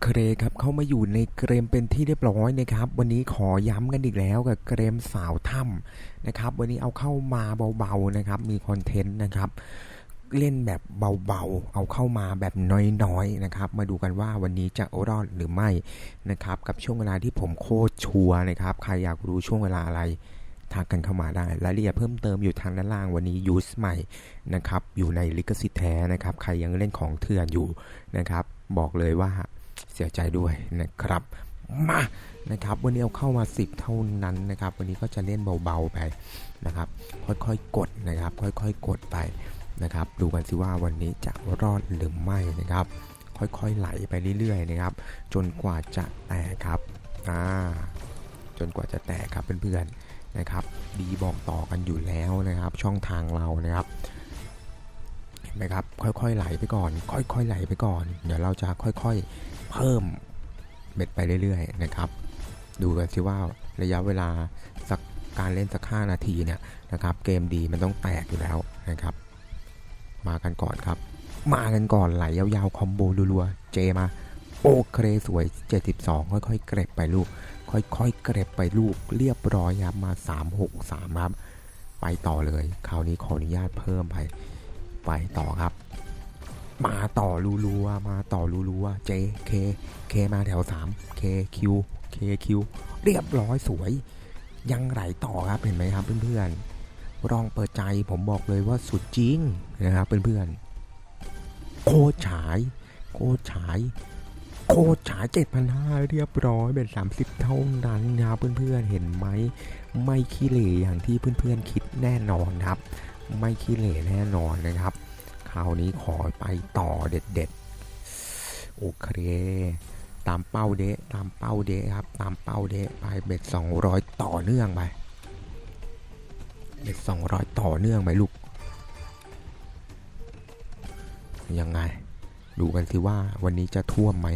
เคครับเข้ามาอยู่ในเกรมเป็นที่เรียบร้อยนะครับ วันนี้ขอย้ำกันอีกแล้วกับเกรมสาวถ้ำนะครับ วันนี้เอาเข้ามาเบาๆนะครับ มีคอนเทนต์นะครับ เล่นแบบเบาๆ เอาเข้ามาแบบน้อยๆนะครับ มาดูกันว่าวันนี้จะรอดหรือไม่นะครับ กับช่วงเวลาที่ผมโคตรชัวนะครับ ใครอยากรู้ช่วงเวลาอะไรทักกันเข้ามาได้รายละเอียดเพิ่มเติมอยู่ทางด้านล่างวันนี้ยูสใหม่นะครับ อยู่ในลิขสิทธิ์แท้นะครับ ใครยังเล่นของเถื่อนอยู่นะครับ บอกเลยว่า เสียใจด้วยนะครับมานะครับวันนี้เอาเข้ามา 10 เท่านั้นนะครับ วันนี้ก็จะเล่นเบาๆไปนะครับ ค่อยๆกดนะครับ ค่อยๆกดไปนะครับ ดูกันสิว่าวันนี้จะรอดหรือไม่นะครับ ค่อยๆไหลไปเรื่อยๆนะครับ จนกว่าจะแตกครับอ่าจนกว่าจะแตกครับเพื่อนๆนะครับ ดีบอกต่อกันอยู่แล้วนะครับ ช่องทางเรานะครับ นไหมครับ ค่อยๆไหลไปก่อน ค่อยๆไหลไปก่อน เดี๋ยวเราจะค่อยๆเพิ่มเบ็ดไปเรื่อยๆนะครับ ดูกันสิว่าระยะเวลาสักการเล่นสัก5นาทีเนี่ยนะครับ เกมดีมันต้องแตกอยู่แล้วนะครับ มากันก่อนครับ มากันก่อนไหลยาวๆคอมโบรัวๆเจมาโอเคสวย 72 ค่อยๆ เกร็บไปลูก ค่อยๆ เกร็บไปลูก เรียบร้อยครับมา 363 ครับ ไปต่อเลย คราวนี้ขออนุญาตเพิ่มไป ไปต่อครับ มาต่อรัวมาต่อรัว J K K มาแถว3 K Q K Q เรียบร้อยสวย ยังไหลต่อครับเห็นไหมครับเพื่อนๆลองเปิดใจผมบอกเลยว่าสุดจริงนะครับเพื่อนๆโคฉายโคฉายโคตรฉาย7,500 เรียบร้อยเป็น30 เท่านั้นนะเพื่อนๆเห็นไหม ไม่ขี้เหร่อย่างที่เพื่อนๆคิดแน่นอนครับ ไม่ขี้เหร่แน่นอนนะครับ คราวนี้ขอไปต่อเด็ดๆ โอเค ตามเป้าเดะตามเป้าเดะครับ ตามเป้าเดะไปเบ็ด200 ต่อเนื่องไป เบ็ด200 ต่อเนื่องไปลูก ยังไง ดูกันสิว่าวันนี้จะท่วมไหม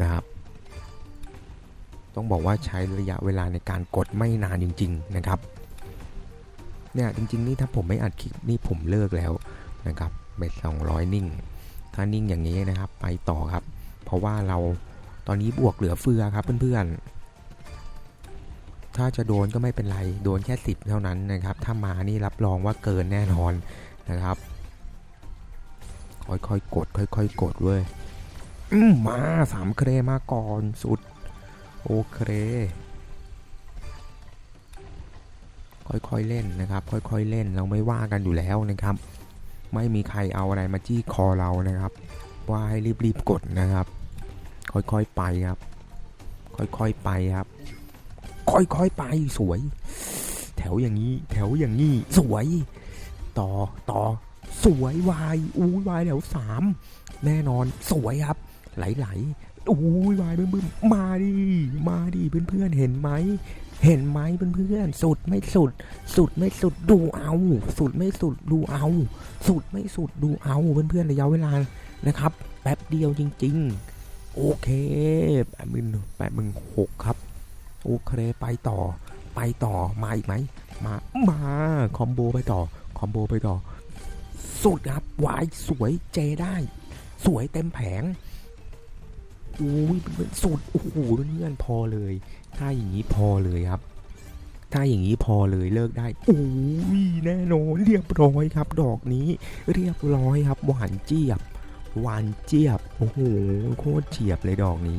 นะครับ ต้องบอกว่าใช้ระยะเวลาในการกดไม่นานจริง ๆ นะครับ เนี่ยจริง ๆ นี่ถ้าผมไม่อัดคลิปนี่ผมเลิกแล้วนะครับเบ็ด200 นิ่ง ถ้านิ่งอย่างนี้นะครับ ไปต่อครับ เพราะว่าเราตอนนี้บวกเหลือเฟือครับเพื่อนๆ ถ้าจะโดนก็ไม่เป็นไร โดนแค่สิบเท่านั้นนะครับ ถ้ามานี่รับรองว่าเกินแน่นอนนะครับ ค่อยๆ กด ค่อยๆ กดเว้ยมมาสามเครมาก่อนสุด โอเค ค่อยๆเล่นนะครับ ค่อยๆเล่นเราไม่ว่ากันอยู่แล้วนะครับ ไม่มีใครเอาอะไรมาจี้คอเรานะครับ ว่าให้รีบๆกดนะครับ ค่อยๆไปครับ ค่อยๆไปครับ ค่อยๆไปสวย แถวอย่างนี้ แถวอย่างนี้สวย ต่อต่อสวยวายอู้ยวายแถวสามแน่นอนสวยครับ ไหลๆอู้ยวายบึ้มๆมาดิมาดิเพื่อนๆเห็นไหม เห็นไหมเพื่อนๆ สุดไม่สุด สุดไม่สุดดูเอา สุดไม่สุดดูเอา สุดไม่สุดดูเอาเพื่อนๆระยะเวลานะครับ แป๊บเดียวจริง ๆ โอเคแปดหมื่นแปดหมื่นหกครับ โอเคไปต่อ ไปต่อมาอีกไหมมามาคอมโบไปต่อคอมโบไปต่อ สุดครับวายสวยเจได้ สวยเต็มแผง อุ้ยเป็นสุดโอ้โหเพื่อนๆพอเลย ถ้าอย่างนี้พอเลยครับ ถ้าอย่างนี้พอเลยเลิกได้อุ้ยแน่นอนเรียบร้อยครับ ดอกนี้ เรียบร้อยครับหวานเจี๊ยบหวานเจี๊ยบโอ้โหโคตรเฉียบเลยดอกนี้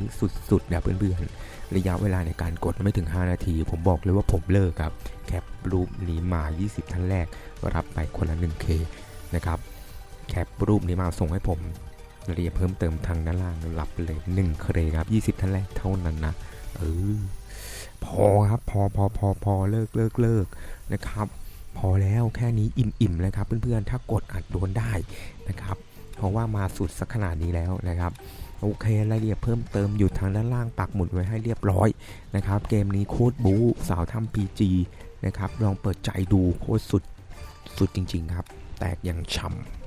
สุดๆนะเพื่อนๆระยะเวลาในการกดไม่ถึง 5 นาที ผมบอกเลยว่าผมเลิกครับ แคปรูปนี้มา 20 ท่านแรกก็รับไปคนละ 1K นะครับแคปรูปนี้มาส่งให้ผม รายละเอียดเพิ่มเติมทางด้านล่างรับไปเลย1เครครับ 20ท่านแรกเท่านั้นนะเออพอครับพอพอพอพอเลิกเลิกเลิกนะครับ พอแล้วแค่นี้อิ่มๆเลยครับ เพื่อนๆถ้ากดอัดโดนได้นะครับ เพราะว่ามาสุดสักขนาดนี้แล้วนะครับโอเครายละเอียดเพิ่มเติมอยู่ทางด้านล่างปักหมุดไว้ให้เรียบร้อยนะครับ เกมนี้โคตรบู๊สาวทำพีจีนะครับ ลองเปิดใจดูโคตรสุดสุดจริง ๆ ครับ แตกอย่างฉ่ำ